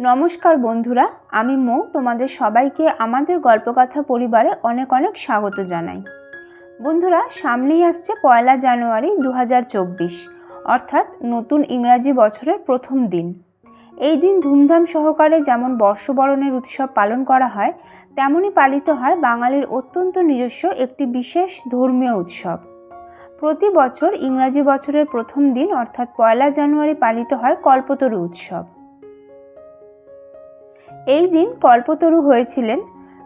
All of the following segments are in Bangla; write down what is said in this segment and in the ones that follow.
নমস্কার বন্ধুরা, আমি মৌ, তোমাদের সবাইকে আমাদের গল্পকথা পরিবারে অনেক অনেক স্বাগত জানাই। বন্ধুরা, সামনেই আসছে পয়লা জানুয়ারি দু হাজার চব্বিশ, অর্থাৎ নতুন ইংরাজি বছরের প্রথম দিন। এই দিন ধুমধাম সহকারে যেমন বর্ষবরণের উৎসব পালন করা হয়, তেমনই পালিত হয় বাঙালির অত্যন্ত নিজস্ব একটি বিশেষ ধর্মীয় উৎসব। প্রতি বছর ইংরাজি বছরের প্রথম দিন, অর্থাৎ পয়লা জানুয়ারি, পালিত হয় কল্পতরু উৎসব। এই দিন কল্পতরু হয়েছিলেন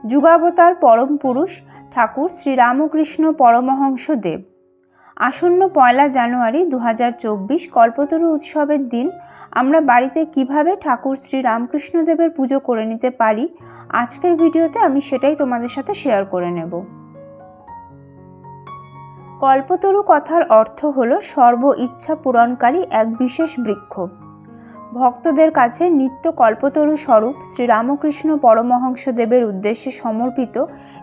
যুগাবতার পরম পুরুষ ঠাকুর শ্রীরামকৃষ্ণ পরমহংস দেব আসন্ন পয়লা জানুয়ারি দু হাজার চব্বিশ কল্পতরু উৎসবের দিন আমরা বাড়িতে কীভাবে ঠাকুর শ্রী রামকৃষ্ণদেবের পুজো করে নিতে পারি, আজকের ভিডিওতে আমি সেটাই তোমাদের সাথে শেয়ার করে নেব। কল্পতরু কথার অর্থ হলো সর্ব ইচ্ছা পূরণকারী এক বিশেষ বৃক্ষ। ভক্তদের কাছে নিত্য কল্পতরু স্বরূপ শ্রীরামকৃষ্ণ পরমহংসদেবের উদ্দেশ্যে সমর্পিত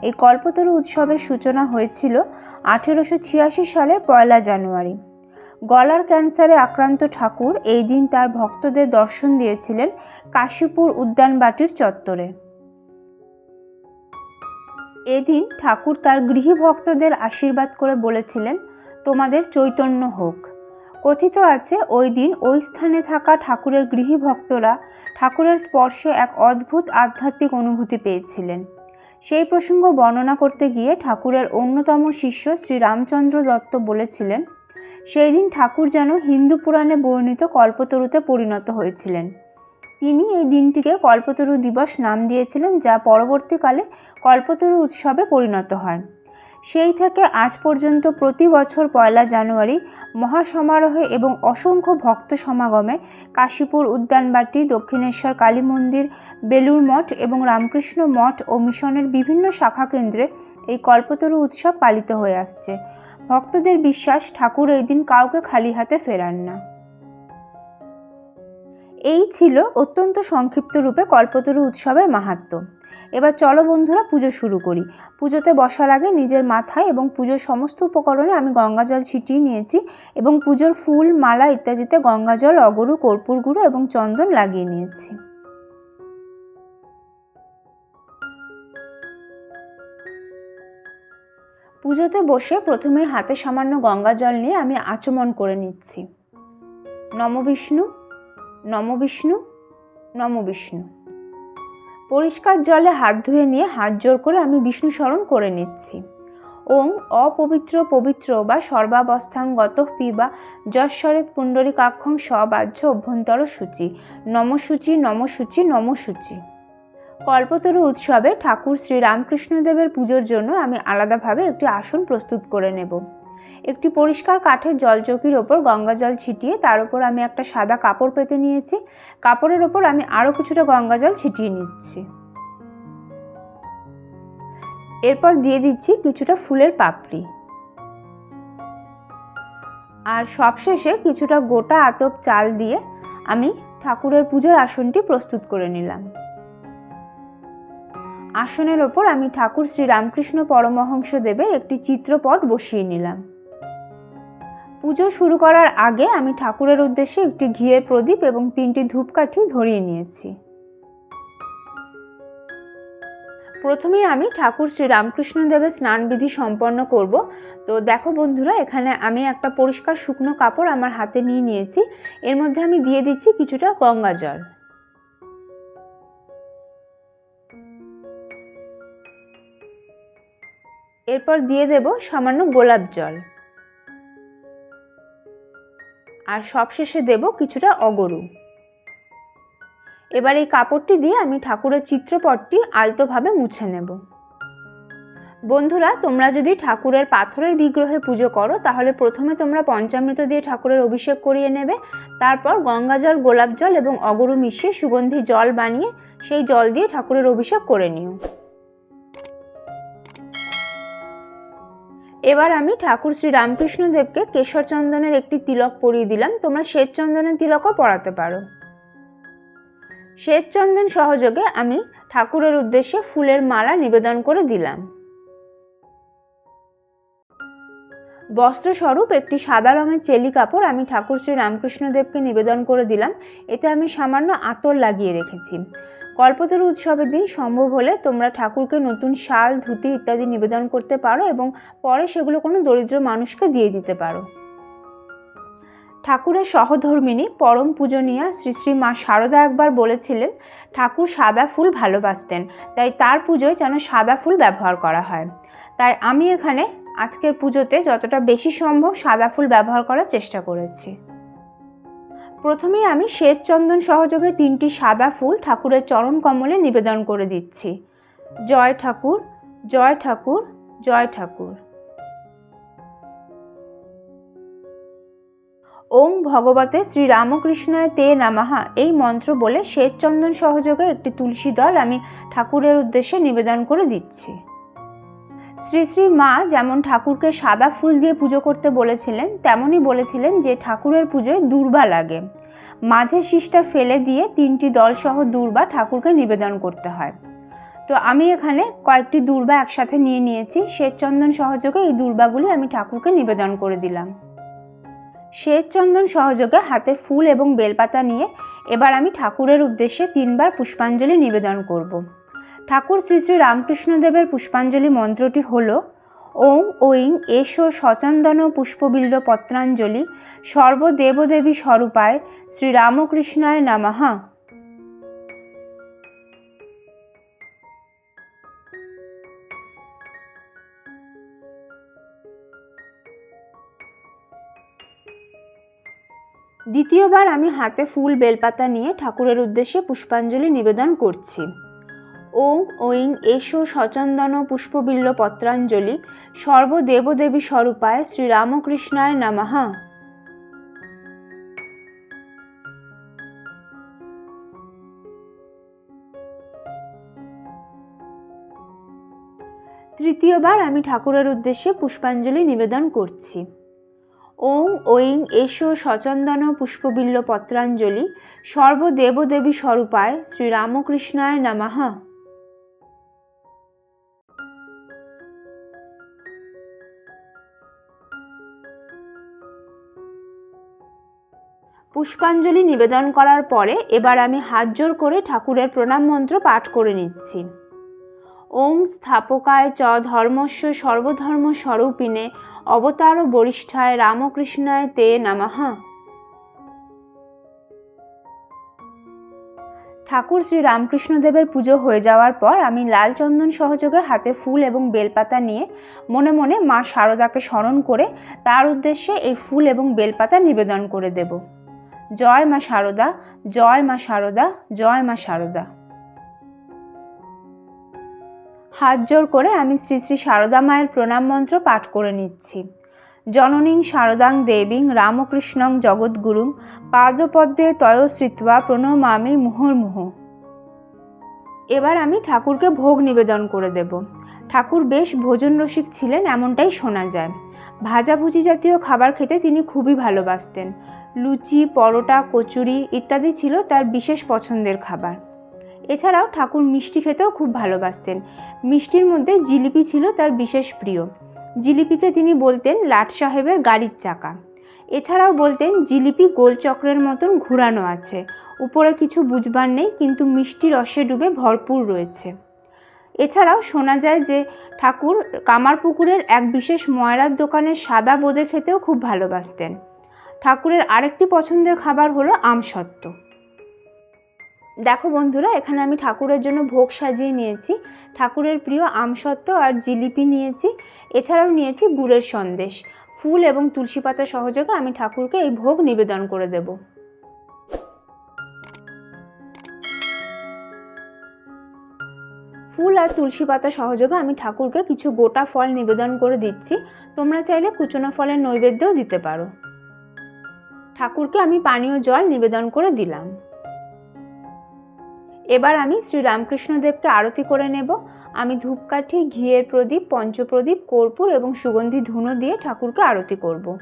এই কল্পতরু উৎসবের সূচনা হয়েছিল আঠেরোশো ছিয়াশি সালের পয়লা জানুয়ারি। গলার ক্যান্সারে আক্রান্ত ঠাকুর এই দিন তার ভক্তদের দর্শন দিয়েছিলেন কাশীপুর উদ্যানবাটির চত্বরে। এদিন ঠাকুর তার গৃহী ভক্তদের আশীর্বাদ করে বলেছিলেন, তোমাদের চৈতন্য হোক। কথিত আছে, ওই দিন ওই স্থানে থাকা ঠাকুরের গৃহী ভক্তরা ঠাকুরের স্পর্শে এক অদ্ভুত আধ্যাত্মিক অনুভূতি পেয়েছিলেন। সেই প্রসঙ্গ বর্ণনা করতে গিয়ে ঠাকুরের অন্যতম শিষ্য শ্রী রামচন্দ্র দত্ত বলেছিলেন, সেই দিন ঠাকুর যেন হিন্দু পুরাণে বর্ণিত কল্পতরুতে পরিণত হয়েছিলেন। তিনি এই দিনটিকে কল্পতরু দিবস নাম দিয়েছিলেন, যা পরবর্তীকালে কল্পতরু উৎসবে পরিণত হয়। সেই থেকে আজ পর্যন্ত প্রতি বছর পয়লা জানুয়ারি মহাসমারোহে এবং অসংখ্য ভক্ত সমাগমে কাশীপুর উদ্যানবাটি, দক্ষিণেশ্বর কালী মন্দির বেলুর মঠ এবং রামকৃষ্ণ মঠ ও মিশনের বিভিন্ন শাখা কেন্দ্রে এই কল্পতরু উৎসব পালিত হয়ে আসছে। ভক্তদের বিশ্বাস ঠাকুর এই দিন কাউকে খালি হাতে ফেরান না। এই ছিল অত্যন্ত সংক্ষিপ্ত রূপে কল্পতরু উৎসবের মাহাত্ম্য এবার চলো বন্ধুরা পুজো শুরু করি। পুজোতে বসার আগে নিজের মাথায় এবং পুজোর সমস্ত উপকরণে আমি গঙ্গা জল ছিটিয়ে নিয়েছি এবং পুজোর ফুল, মালা ইত্যাদিতে গঙ্গা জল, অগরু, কর্পূর গুঁড়ো এবং চন্দন লাগিয়ে নিয়েছি। পুজোতে বসে প্রথমে হাতে সামান্য গঙ্গা জল নিয়ে আমি আচমন করে নিচ্ছি। নম বিষ্ণু নম বিষ্ণু নম বিষ্ণু। পরিষ্কার জলে হাত ধুয়ে নিয়ে হাত জোর করে আমি বিষ্ণু স্মরণ করে নিচ্ছি। ওং অপবিত্র পবিত্র বা সর্বাবস্থাঙ্গত পিবা যশ্বরেত পুণ্ডরিকাক্ষং সবাহ্য অভ্যন্তর সূচি। নমসূচি নমসূচি নমসূচি। কল্পতরু উৎসবে ঠাকুর শ্রী রামকৃষ্ণদেবের পুজোর জন্য আমি আলাদাভাবে একটি আসন প্রস্তুত করে নেব। একটি পরিষ্কার কাঠের জলচৌকির ওপর গঙ্গা জল ছিটিয়ে, তার উপর আমি একটা সাদা কাপড় পেতে নিয়েছি। কাপড়ের ওপর আমি আরও কিছুটা গঙ্গা জল ছিটিয়ে নিচ্ছি। এরপর দিয়ে দিচ্ছি কিছুটা ফুলের পাপড়ি। আর সবশেষে কিছুটা গোটা আতপ চাল দিয়ে আমি ঠাকুরের পুজোর আসনটি প্রস্তুত করে নিলাম। আসনের ওপর আমি ঠাকুর শ্রীরামকৃষ্ণ পরমহংস দেবের একটি চিত্রপট বসিয়ে নিলাম। পুজো শুরু করার আগে আমি ঠাকুরের উদ্দেশ্যে একটি ঘিয়ের প্রদীপ এবং তিনটি ধূপকাঠি ধরিয়ে নিয়েছি। প্রথমেই আমি ঠাকুর শ্রী রামকৃষ্ণ দেবের স্নানবিধি সম্পন্ন করব। তো দেখো বন্ধুরা, এখানে আমি একটা পরিষ্কার শুকনো কাপড় আমার হাতে নিয়ে নিয়েছি। এর মধ্যে আমি দিয়ে দিচ্ছি কিছুটা গঙ্গা জল। এরপর দিয়ে দেব সামান্য গোলাপ জল। আর সবশেষে দেব কিছুটা অগরু। এবার এই কাপড়টি দিয়ে আমি ঠাকুরের চিত্রপটটি আলতোভাবে মুছে নেব। বন্ধুরা, তোমরা যদি ঠাকুরের পাথরের বিগ্রহে পুজো করো, তাহলে প্রথমে তোমরা পঞ্চামৃত দিয়ে ঠাকুরের অভিষেক করিয়ে নেবে। তারপর গঙ্গা জল গোলাপ জল এবং অগরু মিশিয়ে সুগন্ধি জল বানিয়ে সেই জল দিয়ে ঠাকুরের অভিষেক করে নিও। এবার আমি ঠাকুর শ্রী রামকৃষ্ণদেবকে কেশর চন্দনের একটি তিলক পরিয়ে দিলাম। তোমরা শ্বেত চন্দনের তিলকও পরাতে পারো। শ্বেত চন্দন সহযোগে আমি ঠাকুরের উদ্দেশ্যে ফুলের মালা নিবেদন করে দিলাম। বস্ত্রস্বরূপ একটি সাদা রঙের চেলি কাপড় আমি ঠাকুর শ্রী রামকৃষ্ণদেবকে নিবেদন করে দিলাম। এতে আমি সামান্য আতর লাগিয়ে রেখেছি। কল্পতরু উৎসবের দিন সম্ভব হলে তোমরা ঠাকুরকে নতুন শাল, ধুতি ইত্যাদি নিবেদন করতে পারো এবং পরে সেগুলো কোনো দরিদ্র মানুষকে দিয়ে দিতে পারো। ঠাকুরের সহধর্মিনী পরম পূজনীয়া শ্রী শ্রী মা শারদা একবার বলেছিলেন, ঠাকুর সাদা ফুল ভালোবাসতেন, তাই তার পুজোয় যেন সাদা ফুল ব্যবহার করা হয়। তাই আমি এখানে আজকের পুজোতে যতটা বেশি সম্ভব সাদা ফুল ব্যবহার করার চেষ্টা করেছি। প্রথমেই আমি শ্বেত চন্দন সহযোগে তিনটি সাদা ফুল ঠাকুরের চরণ কমলে নিবেদন করে দিচ্ছি। জয় ঠাকুর জয় ঠাকুর জয় ঠাকুর। ওং ভগবতে শ্রী রামকৃষ্ণায় তে নামাহা এই মন্ত্র বলে শ্বেত চন্দন সহযোগে একটি তুলসী দল আমি ঠাকুরের উদ্দেশ্যে নিবেদন করে দিচ্ছি। শ্রী শ্রী মা যেমন ঠাকুরকে সাদা ফুল দিয়ে পুজো করতে বলেছিলেন, তেমনই বলেছিলেন যে ঠাকুরের পুজোয় দূর্বা লাগে। মাঝে শীষটা ফেলে দিয়ে তিনটি দলসহ দূর্বা ঠাকুরকে নিবেদন করতে হয়। তো আমি এখানে কয়েকটি দূর্বা একসাথে নিয়ে নিয়েছি। শ্বেতচন্দন সহযোগে এই দূর্বাগুলি আমি ঠাকুরকে নিবেদন করে দিলাম। শ্বেতচন্দন সহযোগে হাতে ফুল এবং বেলপাতা নিয়ে এবার আমি ঠাকুরের উদ্দেশ্যে তিনবার পুষ্পাঞ্জলি নিবেদন করব। ঠাকুর শ্রী শ্রী রামকৃষ্ণদেবের পুষ্পাঞ্জলি মন্ত্রটি হল ওং ঐং এসো সচন্দন পুষ্পবিল্ল পত্রাঞ্জলি সর্বদেবদেবী স্বরূপায় শ্রীরামকৃষ্ণায় নামাহা দ্বিতীয়বার আমি হাতে ফুল, বেলপাতা নিয়ে ঠাকুরের উদ্দেশ্যে পুষ্পাঞ্জলি নিবেদন করছি। ওং ঐং এসো সচন্দন পুষ্পবিল্ল পত্রাঞ্জলি সর্বদেবদেবী স্বরূপায় শ্রীরামকৃষ্ণায় নামাহা তৃতীয়বার আমি ঠাকুরের উদ্দেশ্যে পুষ্পাঞ্জলি নিবেদন করছি। ওং ঐং এসো সচন্দন পুষ্পবিল্ল পত্রাঞ্জলি সর্বদেবদেবী স্বরূপায় শ্রীরামকৃষ্ণায় নামাহা পুষ্পাঞ্জলি নিবেদন করার পরে এবার আমি হাত জোর করে ঠাকুরের প্রণাম মন্ত্র পাঠ করে নিচ্ছি। ওং স্থাপকায় চ ধর্মস্য সর্বধর্ম স্বরূপিনে অবতার বরিষ্ঠায় রামকৃষ্ণায় তে নামাহা ঠাকুর শ্রী রামকৃষ্ণদেবের পুজো হয়ে যাওয়ার পর আমি লাল চন্দন সহযোগে হাতে ফুল এবং বেলপাতা নিয়ে মনে মনে মা শারদাকে স্মরণ করে তার উদ্দেশ্যে এই ফুল এবং বেলপাতা নিবেদন করে দেব। জয় মা শারদা জয় মা শারদা জয় মা শারদা হাত জোর করে আমি শ্রী শ্রী শারদা মায়ের প্রণাম মন্ত্র পাঠ করে নিচ্ছি। জননীং শারদাং দেবীং রামকৃষ্ণং জগৎগুরুং পাদপদ্মে তয় শ্রিত্বা প্রণমামি মুহুর্মুহ। এবার আমি ঠাকুরকে ভোগ নিবেদন করে দেব। ঠাকুর বেশ ভোজন রসিক ছিলেন, এমনটাই শোনা যায়। ভাজাভুজি জাতীয় খাবার খেতে তিনি খুবই ভালোবাসতেন। লুচি, পরোটা, কচুরি ইত্যাদি ছিল তার বিশেষ পছন্দের খাবার। এছাড়াও ঠাকুর মিষ্টি খেতেও খুব ভালোবাসতেন। মিষ্টির মধ্যে জিলিপি ছিল তার বিশেষ প্রিয়। জিলিপিকে তিনি বলতেন লাট সাহেবের গাড়ির চাকা। এছাড়াও বলতেন জিলিপি গোলচক্রের মতন ঘুরানো আছে। উপরে কিছু বুঝবার নেই, কিন্তু মিষ্টি রসে ডুবে ভরপুর রয়েছে। এছাড়াও শোনা যায় যে ঠাকুর কামারপুকুরের এক বিশেষ ময়রার দোকানের সাদা বোঁদে খেতেও খুব ভালোবাসতেন। ঠাকুরের আরেকটি পছন্দের খাবার হলো আমসত্ত্ব। দেখো বন্ধুরা, এখানে আমি ঠাকুরের জন্য ভোগ সাজিয়ে নিয়েছি। ঠাকুরের প্রিয় আমসত্ত্ব আর জিলিপি নিয়েছি। এছাড়াও নিয়েছি গুড়ের সন্দেশ। ফুল এবং তুলসী পাতা সহযোগে আমি ঠাকুরকে এই ভোগ নিবেদন করে দেব। ফুল আর তুলসী পাতা সহযোগে আমি ঠাকুরকে কিছু গোটা ফল নিবেদন করে দিচ্ছি। তোমরা চাইলে কুচনো ফলের নৈবেদ্যও দিতে পারো। ঠাকুরকে আমি পানীয় জল নিবেদন করে দিলাম। এবার আমি শ্রী রামকৃষ্ণদেবকে আরতি করে নেব। আমি ধূপকাঠি, ঘিয়ের প্রদীপ, পঞ্চপ্রদীপ, কর্পূর এবং সুগন্ধি ধুনো দিয়ে ঠাকুরকে আরতি করব।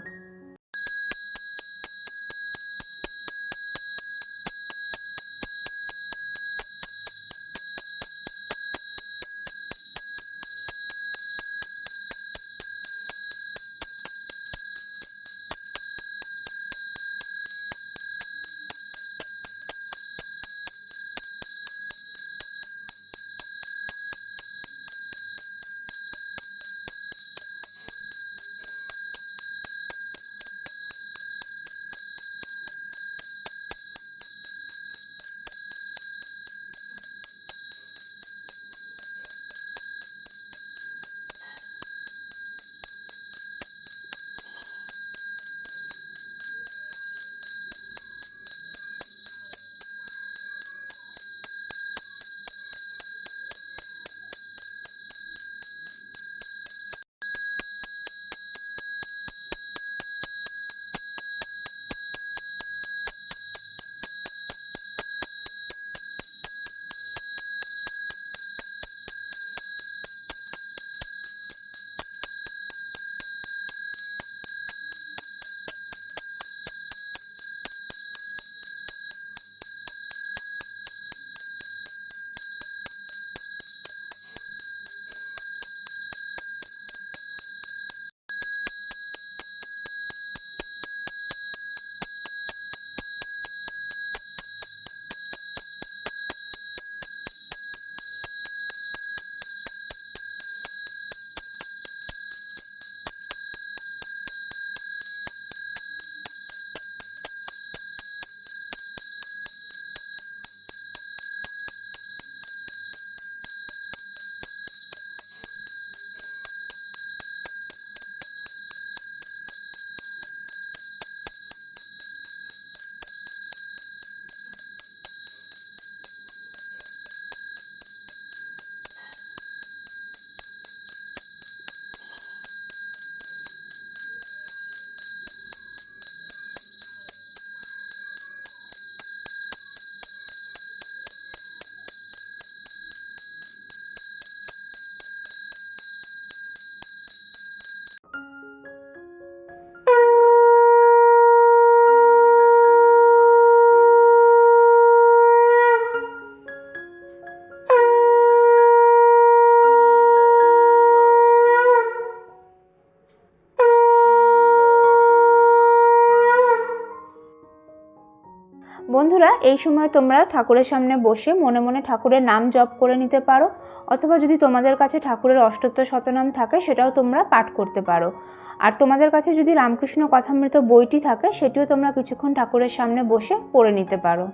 বন্ধুরা, এই সময় তোমরা ঠাকুরের সামনে বসে মনে মনে ঠাকুরের নাম জপ করে নিতে পারো, অথবা যদি তোমাদের কাছে ঠাকুরের অষ্টোত্তর শতনাম থাকে, সেটাও তোমরা পাঠ করতে পারো। আর তোমাদের কাছে যদি রামকৃষ্ণ কথামৃত বইটি থাকে, সেটিও তোমরা কিছুক্ষণ ঠাকুরের সামনে বসে পড়ে নিতে পারো।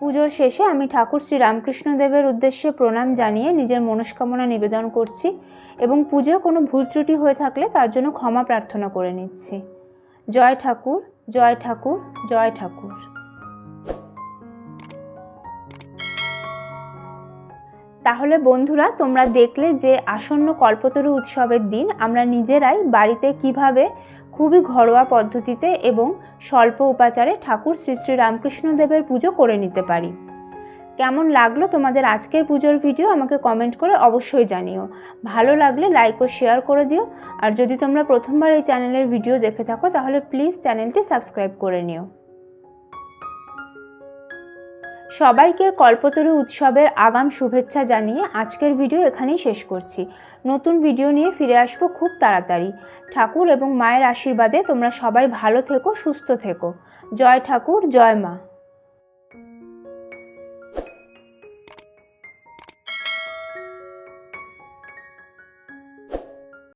পুজোর শেষে আমি ঠাকুর শ্রী রামকৃষ্ণ দেবের উদ্দেশ্যে প্রণাম জানিয়ে নিজের মনস্কামনা নিবেদন করছি এবং পুজোয় কোনো ভুল ত্রুটি হয়ে থাকলে তার জন্য ক্ষমা প্রার্থনা করে নিচ্ছি। জয় ঠাকুর জয় ঠাকুর জয় ঠাকুর। তাহলে বন্ধুরা, তোমরা দেখলে যে আসন্ন কল্পতরু উৎসবের দিন আমরা নিজেরাই বাড়িতে কীভাবে খুবই ঘরোয়া পদ্ধতিতে এবং স্বল্প উপাচারে ঠাকুর শ্রী শ্রী রামকৃষ্ণ দেবের পুজো করে নিতে পারি। কেমন লাগল তোমাদের আজকের পুজোর ভিডিও আমাকে কমেন্ট করে অবশ্যই জানিও। ভালো লাগলে লাইক ও শেয়ার করে দিও। আর যদি তোমরা প্রথমবার এই চ্যানেলের ভিডিও দেখে থাকো, তাহলে প্লিজ চ্যানেলটি সাবস্ক্রাইব করে নিও। সবাইকে কল্পতরু উৎসবের আগাম শুভেচ্ছা জানিয়ে আজকের ভিডিও এখানেই শেষ করছি। নতুন ভিডিও নিয়ে ফিরে আসব খুব তাড়াতাড়ি। ঠাকুর এবং মায়ের আশীর্বাদে তোমরা সবাই ভালো থেকো, সুস্থ থেকো। জয় ঠাকুর, জয় মা।